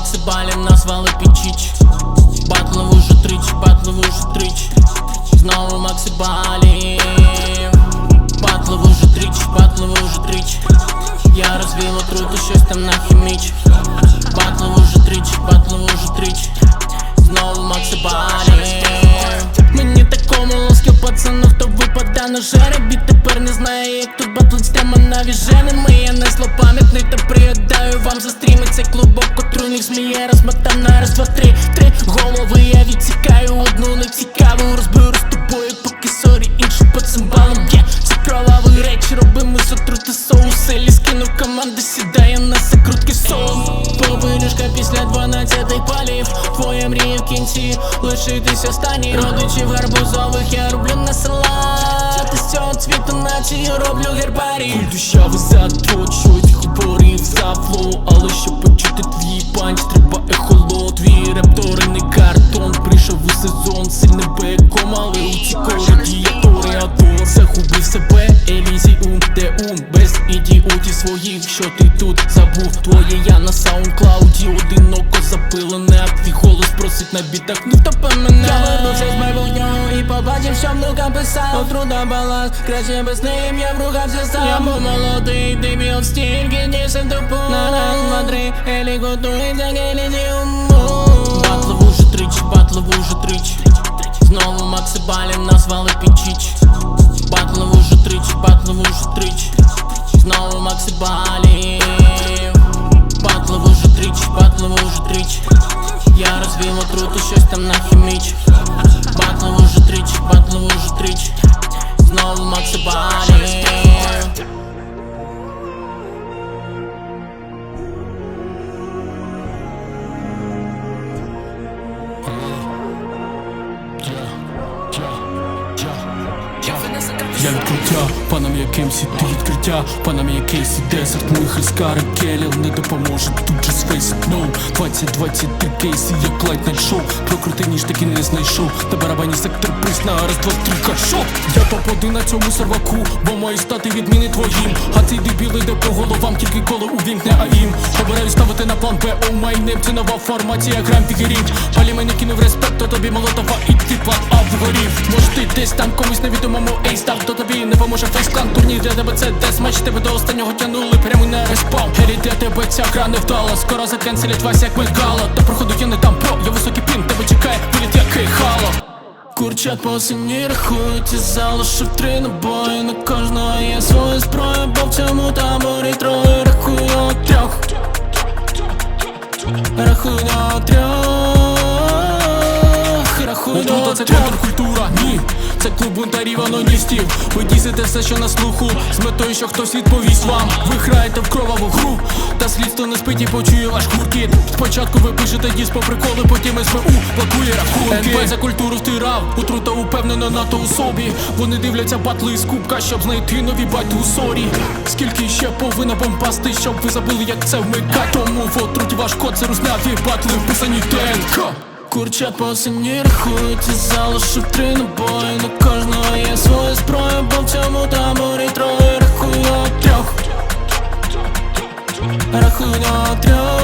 Макси балін назвали пічіч. Батлив уже трич, батлив уже трич. Знову Макси балів Батлив уже трич, батлив уже трич. Я розвів отруту, щось там нахіміч. Батлив уже трич, батлив уже трич, Знову Макси балів Мені такому ласків пацану, хто випаде на жеребі Тепер не знає, як тут батлить тема навіженими Я не злопам'ятний та приєднаний отруйних зміє розмотав на раз, два, три Три. Голови я відсікаю, одну не цікаву Розберу з тобою, поки сорі іншим по цимбалам є Це кроваві речі, робимо з отрути соуси Лі скинув команди, сідає на закрутки соус. Повирішка після 12 палів. Твоя мрія в кінці лишитись останній Родичів гарбузових я роблю на салат З цього цвіту наче я роблю гербарій. Душа заточують, говорив за флоу Але щоб почути твій панч, треба своїх, що ти тут забув. Твоє я на саундклауді одиноко запилене. А твій голос просить на бітах, ну втопи мене. Я вернувся з майбутнього і побачив, що внука писав. Отрута баланс, краще без ним я вругався сам. Я був молодий, дебіл, стільки дісен тупу. На раз, два, три, елі готується к елізіуму Батлов уже трич, батлов уже трич. Знову Макси Балів назвали Пічіч Батлов уже трич, батлов уже трич Знову максибалів Патлову вже тричі, трич, вже уже трич Я розвів отруту, щось там нахіміч Я відкриття, панам якимсь ти відкриття, панам якийсь і десерт моїх іскари келіл не допоможе тут же face it no 20-23 кейси, як лайт найт шоу Прокрути ніж таки не знайшов. Та барабані сектор приз на раз, два, три, кашоп Я топ-1 на цьому серваку, бо маю стати відміни твоїм. А цей дебіл іде по головам, тільки коло увімкне, а їм. Обираю ставити на план Б, о май нем Це нова формація, грам фігерінь Палі мене кинув респект, то тобі молотова і типа А вгорів Може ти десь там комусь невідомому ей став То тобі не поможе. Фейсклан Турнір для тебе це десматч Тебе до останнього тянули прямо на респаун. Гері для тебе ця гра не вдала. Скоро закенселять вас як мигала Та проходу я не дам про, я високий пін Тебе чекає виліт як хало. Курчат по сині рахують і залишив три набої. На кожного є своя зброя, бо в цьому таборі троє рахую трьох Рахую до трьох Отрута це контркультура, ні. Це клуб бунтарів аноністів. Ви дізите все, що на слуху З метою, що хтось відповість вам. Ви граєте в кроваву гру Та слідство не спить і почує ваш гуркіт. Спочатку ви пишете діс по приколи, потім СБУ блокує рахунки. НП за культуру втирав, отрута упевнена на то у собі. Вони дивляться батли з кубка, щоб знайти нові бату у сорі. Скільки ще повинна бомбасти, щоб ви забули, як це вмикать Тому в отруті ваш код це русняві батли вписані ДНК Курчат по сині рахують і три набої. На кожного є своя зброя, бо в цьому таборі троє Рахую трьох. Рахую трьох